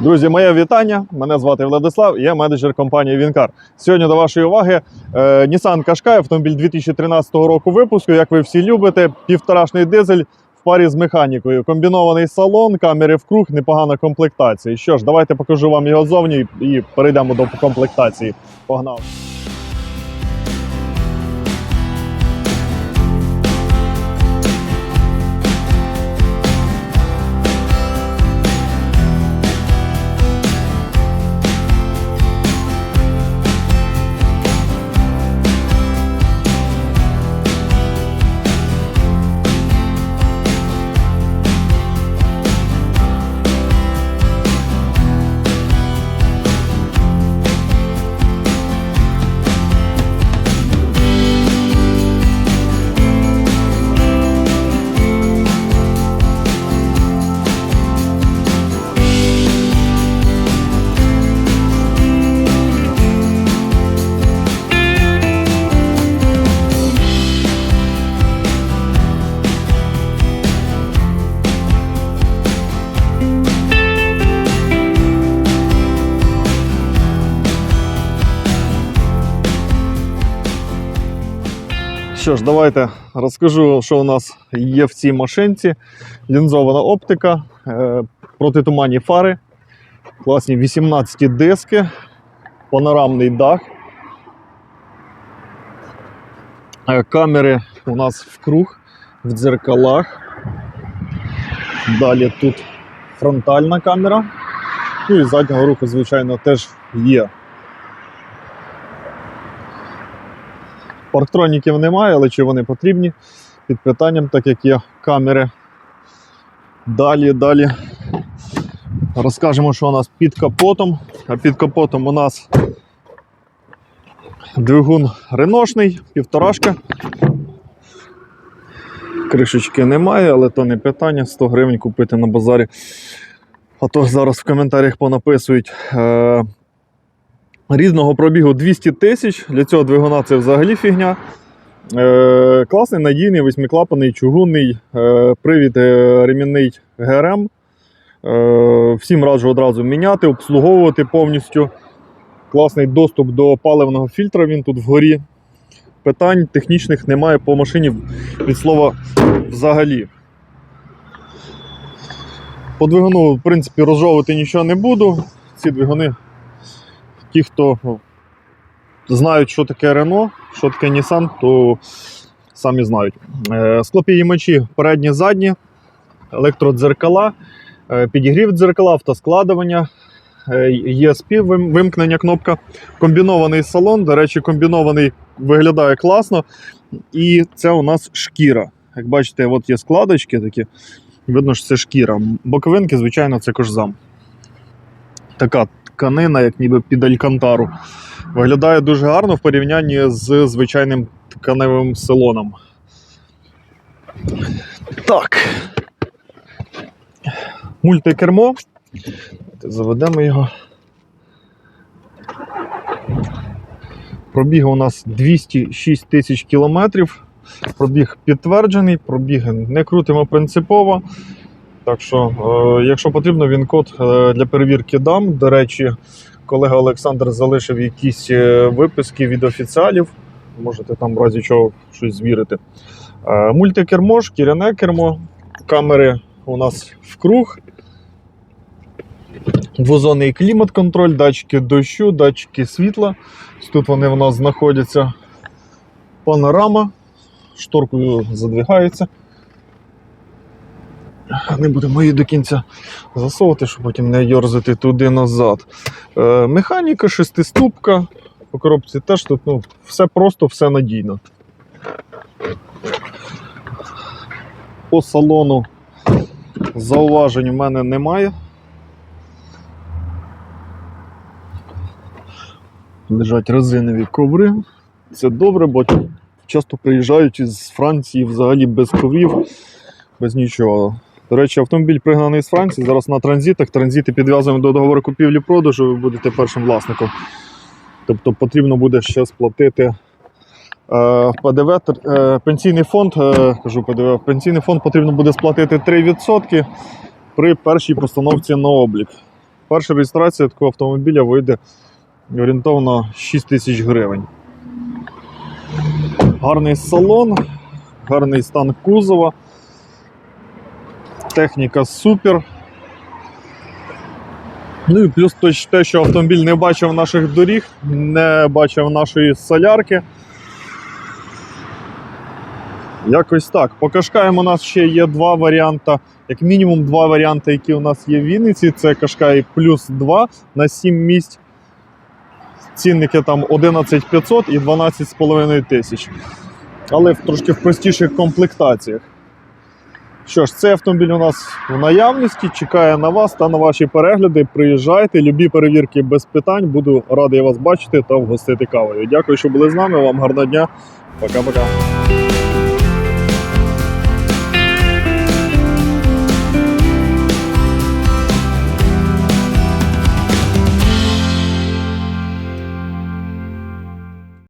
Друзі, моє вітання. Мене звати Владислав, я менеджер компанії Вінкар. Сьогодні до вашої уваги е, Nissan Qashqai, автомобіль 2013 року випуску. Як ви всі любите, півторашний дизель в парі з механікою. Комбінований салон, камери в круг, непогана комплектація. Що ж, давайте покажу вам його зовні і перейдемо до комплектації. Погнали. Що ж, давайте розкажу, що у нас є в цій машинці. Лінзована оптика, е, протитуманні фари, класні 18 диски, панорамний дах. Е, Камери у нас в круг, в дзеркалах. Далі тут фронтальна камера. Ну і заднього руху, звичайно, теж є. Парктроніків немає, але чи вони потрібні? Під питанням, так як є камери. Далі, далі розкажемо, що у нас під капотом. А під капотом у нас двигун реношний, півторашка. Кришечки немає, але то не питання. 100 гривень купити на базарі. А то зараз в коментарях понаписують. Е- Різного пробігу 200 тисяч. Для цього двигуна це взагалі фігня. Е, класний, надійний, восьмиклапаний, чугунний, е, привід е, ремінний ГРМ. Е, всім раджу одразу міняти, обслуговувати повністю. Класний доступ до паливного фільтра, він тут вгорі. Питань технічних немає по машині від слова взагалі. По двигуну, в принципі, розжовувати нічого не буду. Ці двигуни ті, хто знають, що таке Рено, що таке Nissan, то самі знають. Е, Склопідіймачі передні, задні, електродзеркала, е, підігрів дзеркала, автоскладування, е, ESP, вимкнення кнопка, комбінований салон. До речі, комбінований виглядає класно. І це у нас шкіра. Як бачите, от є складочки такі. Видно, що це шкіра. Боковинки, звичайно, це кожзам. Така тканина, як ніби під алькантару. Виглядає дуже гарно в порівнянні з звичайним тканевим салоном. Так. Мультикермо. Заведемо його. Пробіг у нас 206 тисяч кілометрів. Пробіг підтверджений, пробіг не крутимо принципово. Так що, е, якщо потрібно, він код е, для перевірки дам. До речі, колега Олександр залишив якісь е, виписки від офіціалів. Можете там в разі чого щось звірити. Мультикермо, шкіряне кермо, камери у нас в круг. Двозонний клімат-контроль, датчики дощу, датчики світла. Тут вони в нас знаходяться. Панорама, шторкою задвигається. Не будемо її до кінця засовувати, щоб потім не йорзати туди назад. Е, механіка, шестиступка. По коробці теж тут ну, все просто, все надійно. По салону зауважень у мене немає. Лежать резинові коври. Це добре, бо часто приїжджають із Франції взагалі без коврів, без нічого. До речі, автомобіль пригнаний з Франції. Зараз на транзитах. Транзити підв'язуємо до договору купівлі-продажу, ви будете першим власником. Тобто потрібно буде ще сплатити е, ПДВ, е, пенсійний фонд, е, кажу ПДВ, пенсійний фонд потрібно буде сплатити 3% при першій постановці на облік. Перша реєстрація такого автомобіля вийде орієнтовно 6 тисяч гривень. Гарний салон, гарний стан кузова. Техніка супер. Ну і плюс те, що автомобіль не бачив наших доріг, не бачив нашої солярки. Якось так. По Кашкаям у нас ще є два варіанти. Як мінімум два варіанти, які у нас є в Вінниці. Це Кашкай плюс 2 на 7 місць. Цінники там 11500 і 12,5 тисяч. Але в трошки в простіших комплектаціях. Що ж, цей автомобіль у нас в наявності, чекає на вас та на ваші перегляди. Приїжджайте, любі перевірки без питань. Буду радий вас бачити та вгостити кавою. Дякую, що були з нами. Вам гарного дня. Пока-пока.